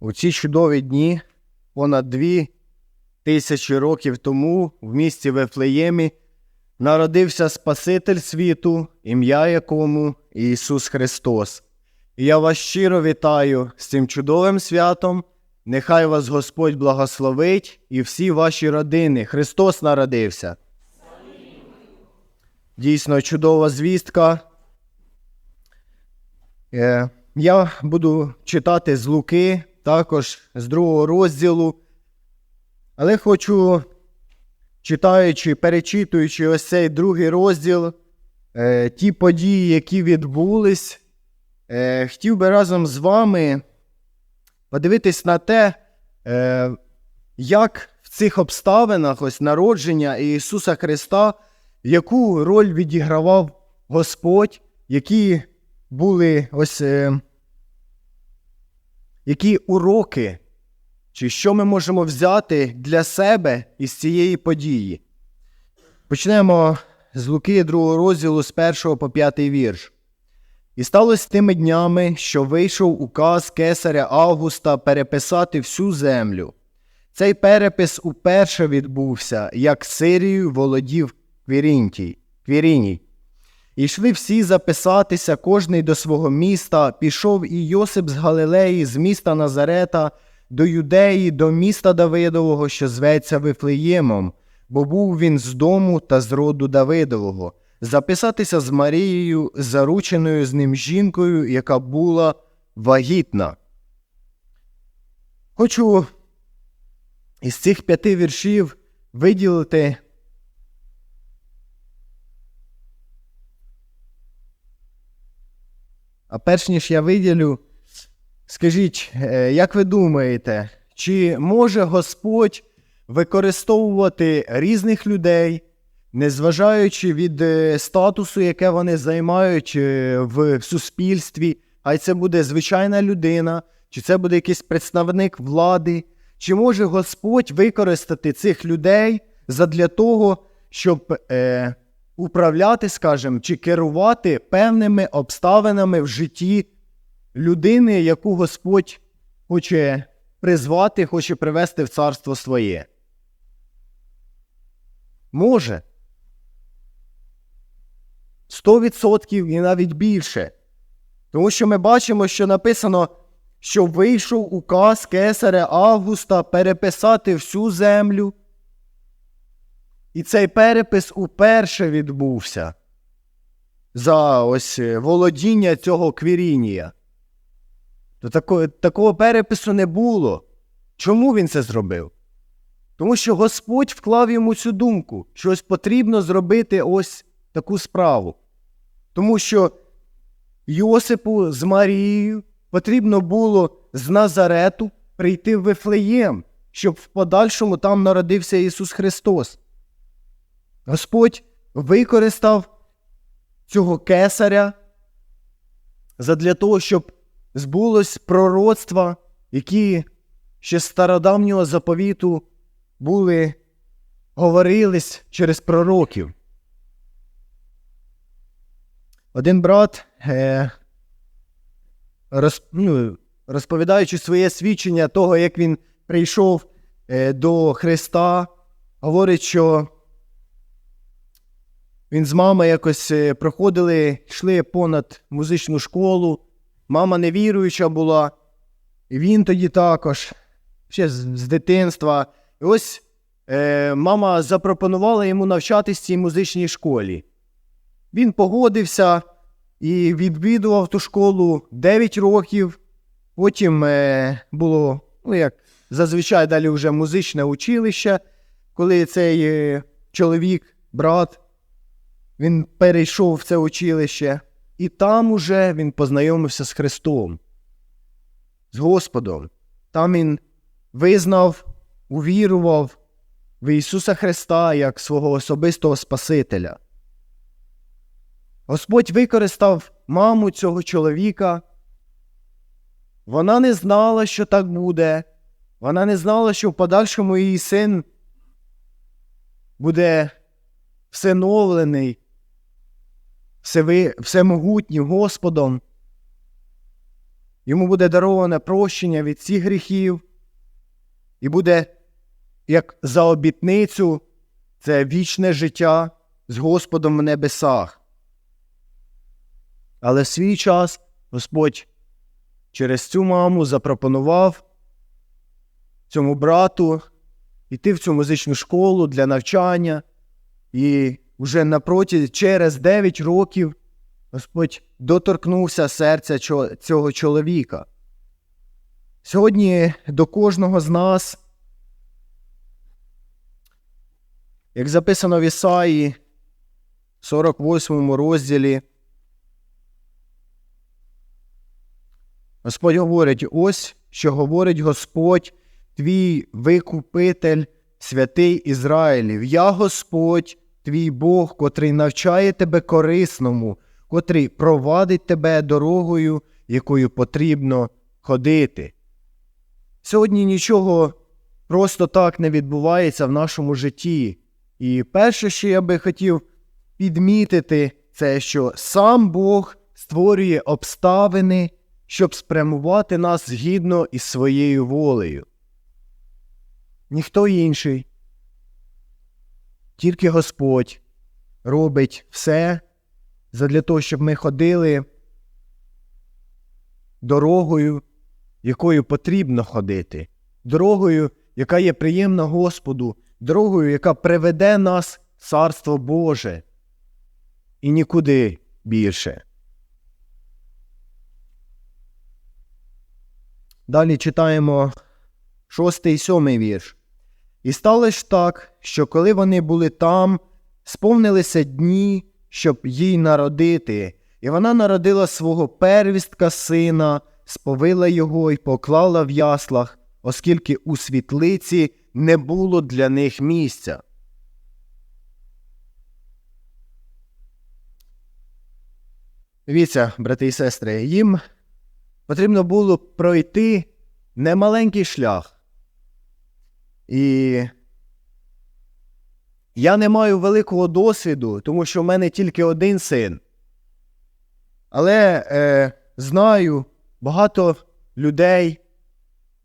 у ці чудові дні, понад дві тисячі років тому, в місті Вифлеємі, народився Спаситель світу, ім'я якому Ісус Христос. І я вас щиро вітаю з цим чудовим святом. Нехай вас Господь благословить і всі ваші родини. Христос народився. Дійсно чудова звістка. Е, Я буду читати з Луки, також з другого розділу. Але хочу, читаючи, перечитуючи ось цей другий розділ, е, ті події, які відбулись, е, хотів би разом з вами подивитись на те, е, як в цих обставинах ось народження Ісуса Христа, яку роль відігравав Господь, які були ось які уроки, чи що ми можемо взяти для себе із цієї події. Почнемо з Луки 2 розділу з 1 по 5 вірш. І сталося тими днями, що вийшов указ кесаря Августа переписати всю землю. Цей перепис уперше відбувся, як Сирією володів Квірінтій, Квіріній. І йшли всі записатися, кожний до свого міста. Пішов і Йосип з Галилеї, з міста Назарета, до Юдеї, до міста Давидового, що зветься Вифлеємом, бо був він з дому та з роду Давидового, записатися з Марією, зарученою з ним жінкою, яка була вагітна. Хочу із цих п'яти віршів виділити А перш ніж я виділю, скажіть, е, як ви думаєте, чи може Господь використовувати різних людей, незважаючи від е, статусу, яке вони займають е, в суспільстві, хай це буде звичайна людина, чи це буде якийсь представник влади, чи може Господь використати цих людей задля того, щоб управляти, скажімо, чи керувати певними обставинами в житті людини, яку Господь хоче призвати, хоче привести в царство своє. Може. Сто відсотків і навіть більше. Тому що ми бачимо, що написано, що вийшов указ кесаря Августа переписати всю землю. І цей перепис уперше відбувся за ось е, володіння цього Квірінія. То такого, такого перепису не було. Чому він це зробив? Тому що Господь вклав йому цю думку, що ось потрібно зробити ось таку справу. Тому що Йосипу з Марією потрібно було з Назарету прийти в Вифлеєм, щоб в подальшому там народився Ісус Христос. Господь використав цього кесаря задля того, щоб збулось пророцтва, які ще стародавнього заповіту були говорились через пророків. Один брат, е, ну, розповідаючи своє свідчення того, як він прийшов е, до Христа, говорить, що він з мамою якось е, проходили, йшли понад музичну школу. Мама невіруюча була, і він тоді також, ще з, дитинства. І ось е, мама запропонувала йому навчатись в цій музичній школі. Він погодився і відвідував ту школу 9 років. Потім е, було, ну як зазвичай далі вже музичне училище, коли цей е, чоловік, брат, він перейшов в це училище, і там уже він познайомився з Христом, з Господом. Там він визнав, увірував в Ісуса Христа як свого особистого Спасителя. Господь використав маму цього чоловіка. Вона не знала, що так буде. Вона не знала, що в подальшому її син буде всиновлений всеви, всемогутнім Господом. йому буде дароване прощення від всіх гріхів, і буде як за обітницю це вічне життя з Господом в небесах. Але в свій час Господь через цю маму запропонував цьому брату йти в цю музичну школу для навчання, і вже напроти через 9 років Господь доторкнувся серця цього чоловіка. Сьогодні до кожного з нас, як записано в Ісаї, 48 розділі, Господь говорить: ось що говорить Господь, твій викупитель, святий Ізраїлів. Я Господь, твій Бог, котрий навчає тебе корисному, котрий провадить тебе дорогою, якою потрібно ходити. Сьогодні нічого просто так не відбувається в нашому житті. І перше, що я би хотів підмітити, це що сам Бог створює обставини, щоб спрямувати нас згідно із своєю волею. Ніхто інший, тільки Господь робить все задля того, щоб ми ходили дорогою, якою потрібно ходити, дорогою, яка є приємна Господу, дорогою, яка приведе нас в Царство Боже і нікуди більше. Далі читаємо шостий і сьомий вірш. І стало ж так, що коли вони були там, сповнилися дні, щоб їй народити, і вона народила свого первістка сина, сповила його і поклала в яслах, оскільки у світлиці не було для них місця. Дивіться, брати і сестри, їм потрібно було пройти немаленький шлях. І я не маю великого досвіду, тому що в мене тільки один син. Але е, знаю багато людей,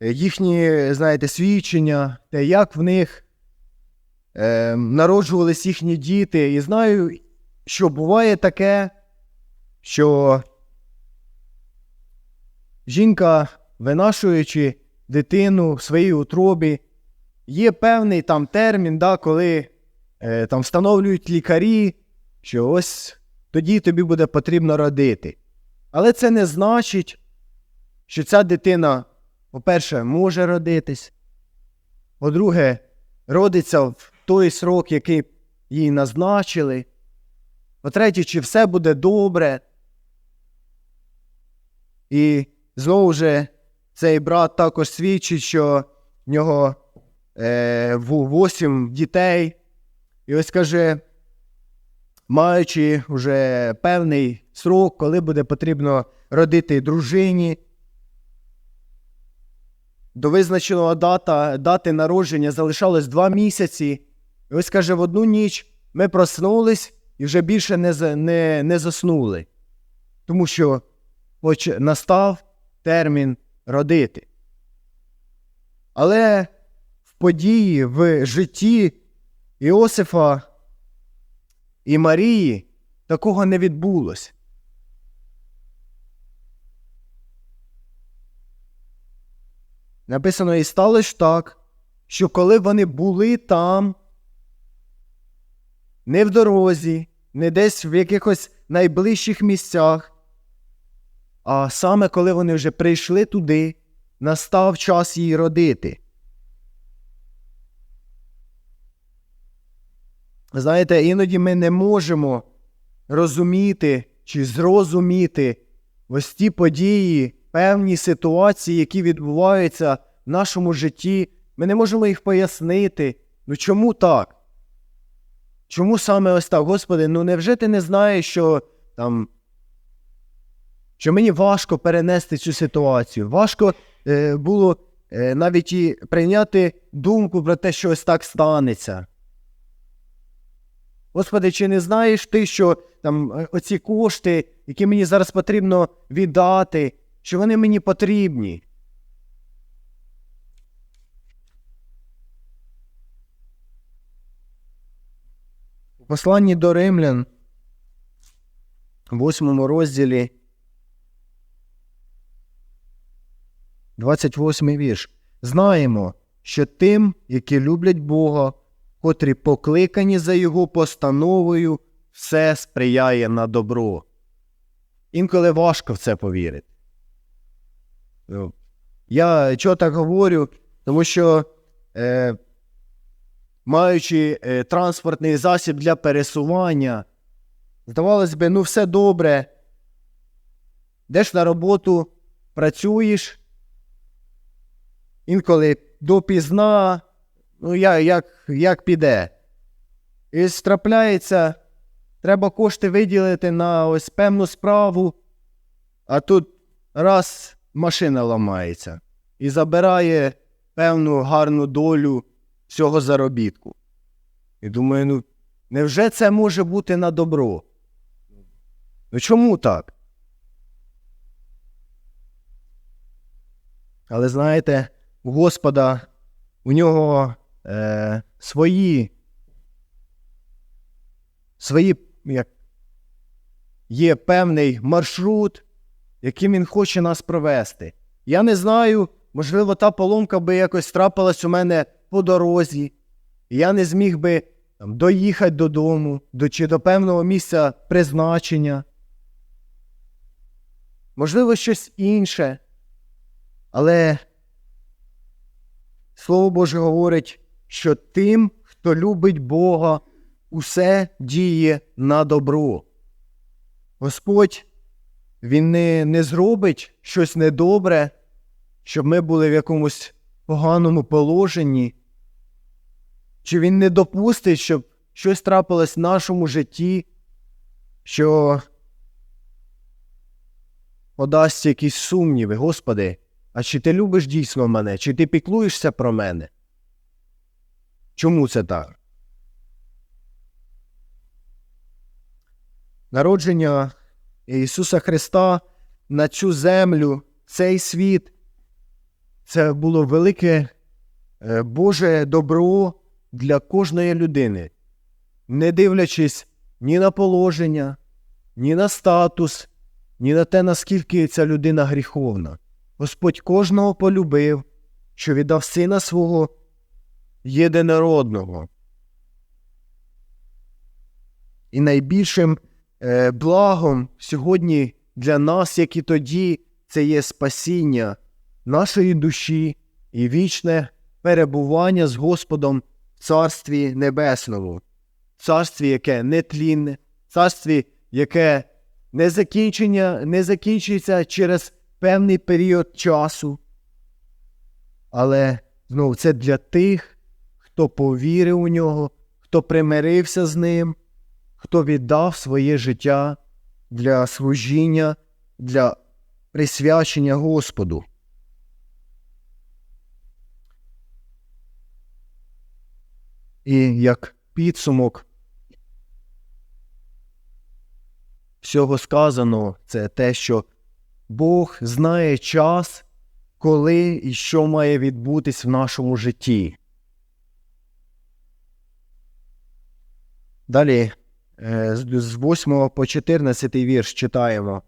е, їхні, знаєте, свідчення, те, як в них е, народжувались їхні діти. І знаю, що буває таке, що жінка, винашуючи дитину в своїй утробі, є певний там термін, да, коли е, там встановлюють лікарі, що ось тоді тобі буде потрібно родити. Але це не значить, що ця дитина, по-перше, може родитись, по-друге, родиться в той срок, який їй назначили. По-третє, чи все буде добре. І знову ж цей брат також свідчить, що в нього 8 дітей. І ось каже, маючи вже певний срок, коли буде потрібно родити дружині, до визначеного дата, дати народження залишалось два місяці. І ось каже, в одну ніч ми проснулись і вже більше не не, не заснули, тому що хоч настав термін родити. Але події в житті Іосифа і Марії такого не відбулося. Написано, і сталося так, що коли вони були там, не в дорозі, не десь в якихось найближчих місцях, а саме коли вони вже прийшли туди, настав час її родити. Знаєте, іноді ми не можемо розуміти чи зрозуміти ось ті події, певні ситуації, які відбуваються в нашому житті. Ми не можемо їх пояснити. Ну чому так? Чому саме ось так? Господи, ну невже ти не знаєш, що там, що мені важко перенести цю ситуацію? Важко е, було е, навіть і прийняти думку про те, що ось так станеться. Господи, чи не знаєш ти, що там е, оці кошти, які мені зараз потрібно віддати, що вони мені потрібні. У посланні до римлян, в восьмому розділі, 28 вірш. Знаємо, що тим, які люблять Бога, котрі покликані за Його постановою, все сприяє на добро. Інколи важко в це повірити. Ну, Я чого так говорю? Тому що, е, маючи е, транспортний засіб для пересування, здавалось би, ну все добре. Йдеш на роботу, працюєш, інколи допізна, ну я, як, як піде. І трапляється, треба кошти виділити на ось певну справу, а тут раз машина ламається і забирає певну гарну долю всього заробітку. І думаю, ну невже це може бути на добро? Ну чому так? Але знаєте, у Господа у нього е, свої, свої як, є певний маршрут, яким він хоче нас провести. Я не знаю, можливо, та поломка би якось трапилась у мене по дорозі, і я не зміг би там, доїхати додому до, чи до певного місця призначення. Можливо, щось інше. Але Слово Боже говорить, що тим, хто любить Бога, усе діє на добро. Господь, Він не, не зробить щось недобре, щоб ми були в якомусь поганому положенні, чи Він не допустить, щоб щось трапилось в нашому житті, що подасть якісь сумніви, Господи. А чи ти любиш дійсно мене, чи ти піклуєшся про мене? Чому це так? Народження Ісуса Христа на цю землю, цей світ, це було велике е, Боже добро для кожної людини, не дивлячись ні на положення, ні на статус, ні на те, наскільки ця людина гріховна. Господь кожного полюбив, що віддав сина свого єдинородного. І найбільшим е, благом сьогодні для нас, як і тоді, це є спасіння нашої душі і вічне перебування з Господом в Царстві Небесному, царстві, яке нетлінне, царстві, яке не, закінчення, не закінчується через певний період часу. Але знову це для тих, хто повірив у нього, хто примирився з ним, хто віддав своє життя для служіння, для присвячення Господу. І як підсумок всього сказаного, це те, що Бог знає час, коли і що має відбутись в нашому житті. Далі е, з 8 по 14 вірш читаємо.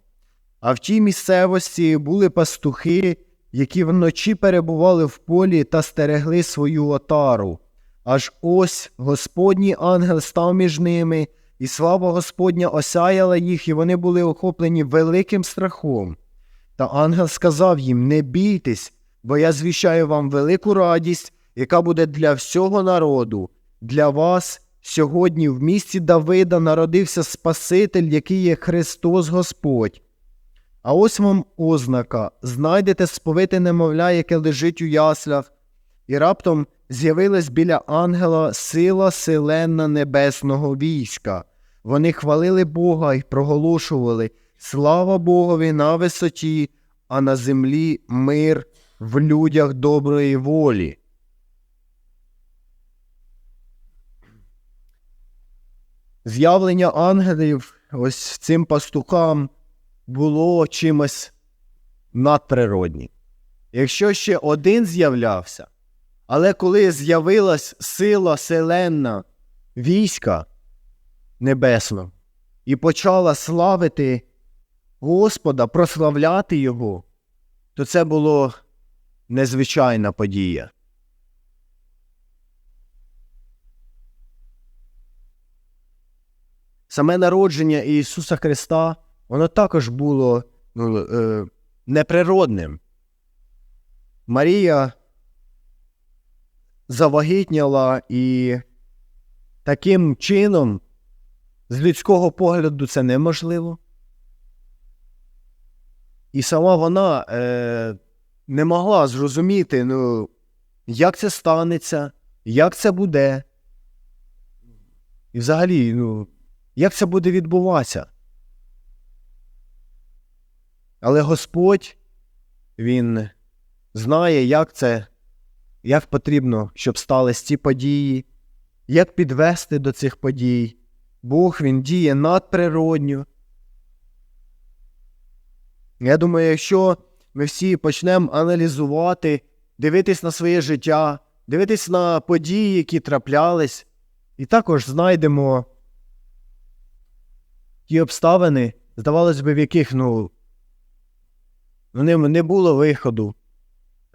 А в тій місцевості були пастухи, які вночі перебували в полі та стерегли свою отару. Аж ось Господній ангел став між ними, і слава Господня осяяла їх, і вони були охоплені великим страхом. Та ангел сказав їм: Не бійтесь, бо я звіщаю вам велику радість, яка буде для всього народу. Для вас сьогодні в місті Давида народився Спаситель, який є Христос Господь. А ось вам ознака знайдете сповите немовля, яке лежить у яслях, і раптом з'явилась біля ангела сила селена небесного війська. Вони хвалили Бога і проголошували. Слава Богові на висоті, а на землі мир в людях доброї волі. З'явлення ангелів ось цим пастухам було чимось надприродні. Якщо ще один з'являвся, але коли з'явилась сила селенна війська небесного і почала славити Господа, прославляти Його, то це було незвичайна подія. Саме народження Ісуса Христа, воно також було ну, е, неприродним. Марія завагітняла і таким чином, з людського погляду, це неможливо. І сама вона е, не могла зрозуміти, ну, як це станеться, як це буде. І взагалі, ну, як це буде відбуватися. Але Господь, Він знає, як це, як потрібно, щоб стались ці події, як підвести до цих подій. Бог він діє надприродньо. Я думаю, якщо ми всі почнемо аналізувати, дивитись на своє життя, дивитись на події, які траплялись, і також знайдемо ті обставини, здавалось би, в яких ну, не, не було виходу,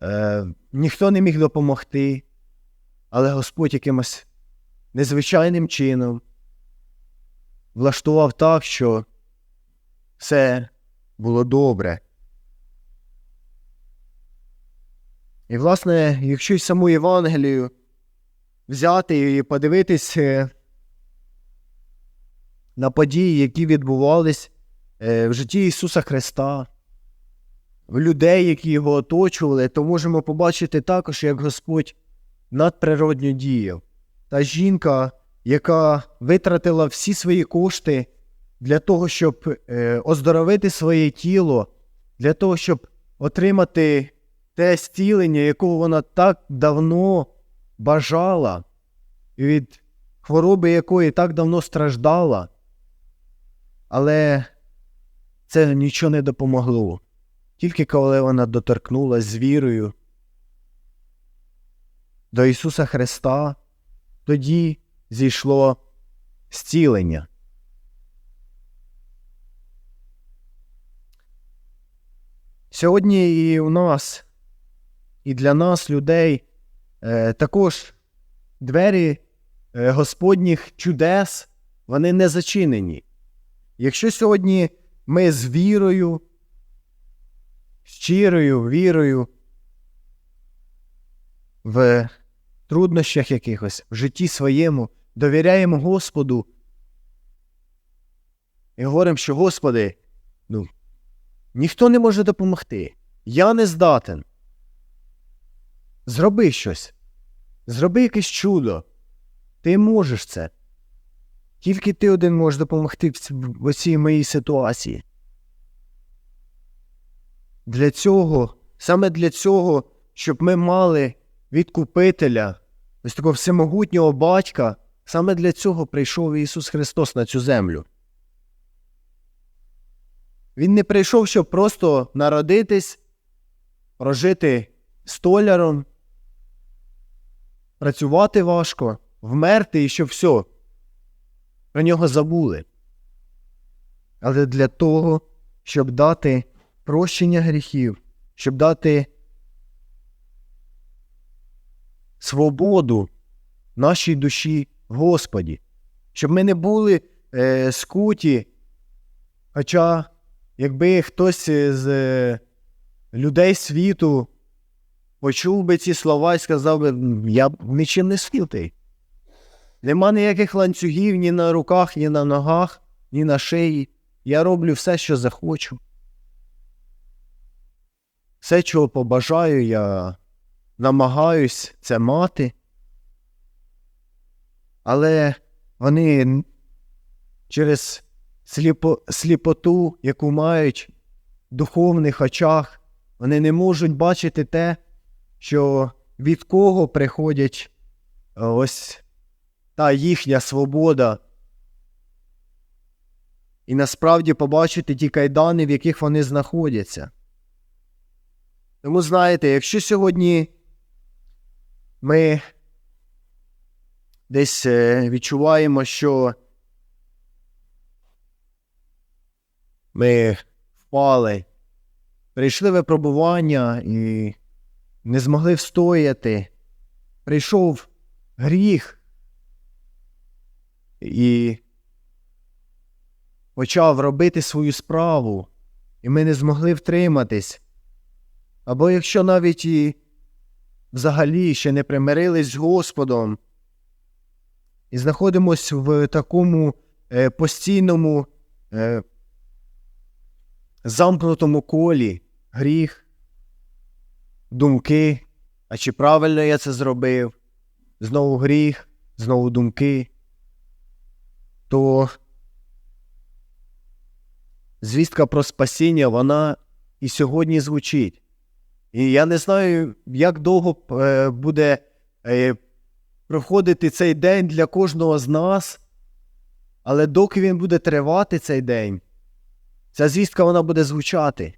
е, ніхто не міг допомогти, але Господь якимось незвичайним чином влаштував так, що все було добре. І, власне, якщо й саму Євангелію взяти і подивитись е, на події, які відбувались е, в житті Ісуса Христа, в людей, які його оточували, то можемо побачити також, як Господь надприродньо діяв. Та жінка, яка витратила всі свої кошти для того, щоб е, оздоровити своє тіло, для того, щоб отримати те зцілення, якого вона так давно бажала, від хвороби якої так давно страждала, але це нічого не допомогло. Тільки коли вона доторкнулася з вірою до Ісуса Христа, тоді зійшло зцілення. Сьогодні і у нас, і для нас, людей, е, також двері е, Господніх чудес, вони не зачинені. Якщо сьогодні ми з вірою, щирою вірою в труднощах якихось, в житті своєму, довіряємо Господу і говоримо, що Господи, ну, ніхто не може допомогти. Я не здатен. Зроби щось. Зроби якесь чудо. Ти можеш це. Тільки ти один можеш допомогти в цій моїй ситуації. Для цього, саме для цього, щоб ми мали відкупителя, ось такого всемогутнього батька, саме для цього прийшов Ісус Христос на цю землю. Він не прийшов, щоб просто народитись, прожити столяром, працювати важко, вмерти і щоб все. Про нього забули. Але для того, щоб дати прощення гріхів, щоб дати свободу нашій душі Господі, щоб ми не були е, скуті. Хоча, якби хтось з е, людей світу почув би ці слова і сказав би, я нічим не скутий. Нема ніяких ланцюгів ні на руках, ні на ногах, ні на шиї. Я роблю все, що захочу. Все, чого побажаю, я намагаюсь це мати. Але вони через сліпо, сліпоту, яку мають в духовних очах, вони не можуть бачити те, що від кого приходять е, ось та їхня свобода. І насправді побачити ті кайдани, в яких вони знаходяться. Тому знаєте, якщо сьогодні ми десь е, відчуваємо, що ми впали, прийшли випробування і не змогли встояти, прийшов гріх і почав робити свою справу, і ми не змогли втриматись. Або якщо навіть і взагалі ще не примирились з Господом і знаходимось в такому е, постійному е, замкнутому колі гріх, думки, а чи правильно я це зробив, знову гріх, знову думки, то звістка про спасіння, вона і сьогодні звучить. І я не знаю, як довго е, буде е, проходити цей день для кожного з нас, але доки він буде тривати цей день, ця звістка вона буде звучати,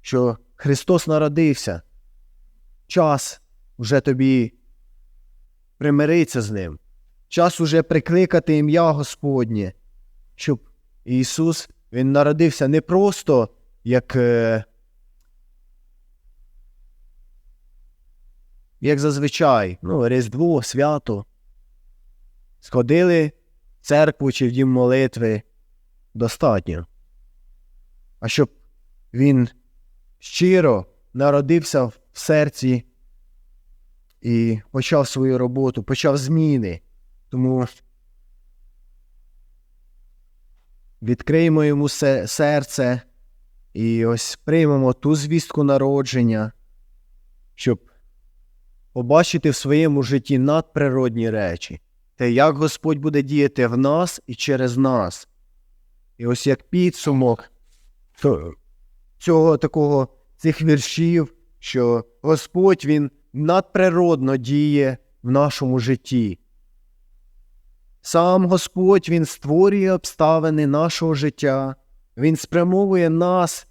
що Христос народився. Час вже тобі примиритися з ним. Час уже прикликати ім'я Господнє, щоб Ісус Він народився не просто як. е, як зазвичай, ну, Різдво, свято. Сходили в церкву чи в дім молитви достатньо. А щоб він щиро народився в серці і почав свою роботу, почав зміни. Тому відкриємо йому серце і ось приймемо ту звістку народження, щоб побачити в своєму житті надприродні речі, те, як Господь буде діяти в нас і через нас. І ось як підсумок цього такого цих віршів, що Господь Він надприродно діє в нашому житті. Сам Господь Він створює обставини нашого життя, Він спрямовує нас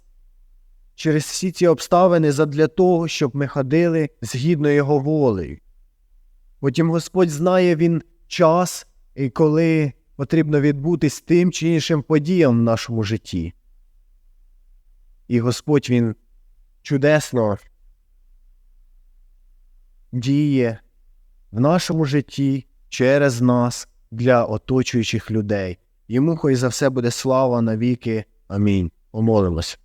через всі ці обставини задля того, щоб ми ходили згідно Його волею. Потім Господь знає Він час і коли потрібно відбутись тим чи іншим подіям в нашому житті. І Господь Він чудесно діє в нашому житті через нас для оточуючих людей. Йому хай за все буде слава навіки. Амінь. Помолимось.